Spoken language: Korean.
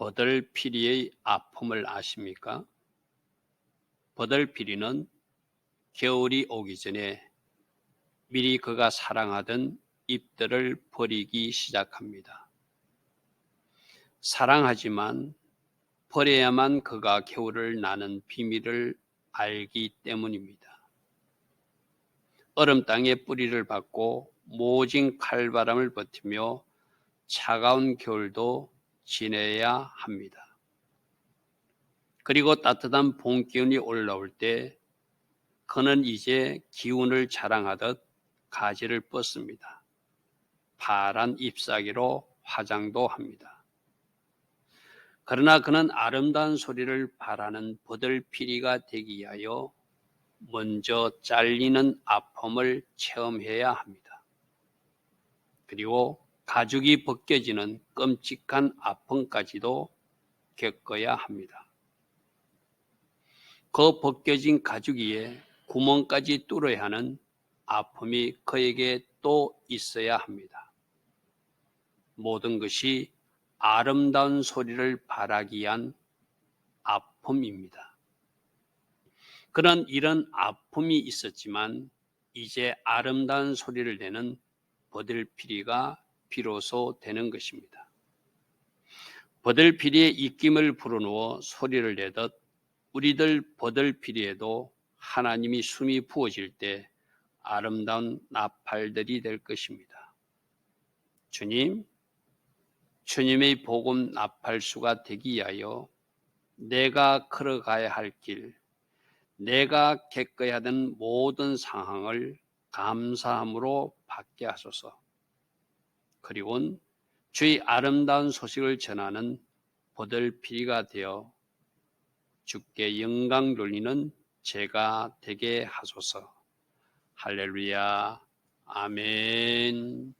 버들피리의 아픔을 아십니까? 버들피리는 겨울이 오기 전에 미리 그가 사랑하던 잎들을 버리기 시작합니다. 사랑하지만 버려야만 그가 겨울을 나는 비밀을 알기 때문입니다. 얼음 땅에 뿌리를 받고 모진 칼바람을 버티며 차가운 겨울도 지내야 합니다. 그리고 따뜻한 봄 기운이 올라올 때 그는 이제 기운을 자랑하듯 가지를 뻗습니다. 파란 잎사귀로 화장도 합니다. 그러나 그는 아름다운 소리를 바라는 버들피리가 되기 위하여 먼저 잘리는 아픔을 체험해야 합니다. 그리고 가죽이 벗겨지는 끔찍한 아픔까지도 겪어야 합니다. 그 벗겨진 가죽 위에 구멍까지 뚫어야 하는 아픔이 그에게 또 있어야 합니다. 모든 것이 아름다운 소리를 바라기 위한 아픔입니다. 그런 이런 아픔이 있었지만 이제 아름다운 소리를 내는 버들피리가 비로소 되는 것입니다. 버들피리의 입김을 불어넣어 소리를 내듯 우리들 버들피리에도 하나님이 숨이 부어질 때 아름다운 나팔들이 될 것입니다. 주님, 주님의 복음 나팔수가 되기 위하여 내가 걸어가야 할 길, 내가 겪어야 하는 모든 상황을 감사함으로 받게 하소서. 그리고 주의 아름다운 소식을 전하는 보들피리가 되어 주께 영광 돌리는 제가 되게 하소서. 할렐루야. 아멘.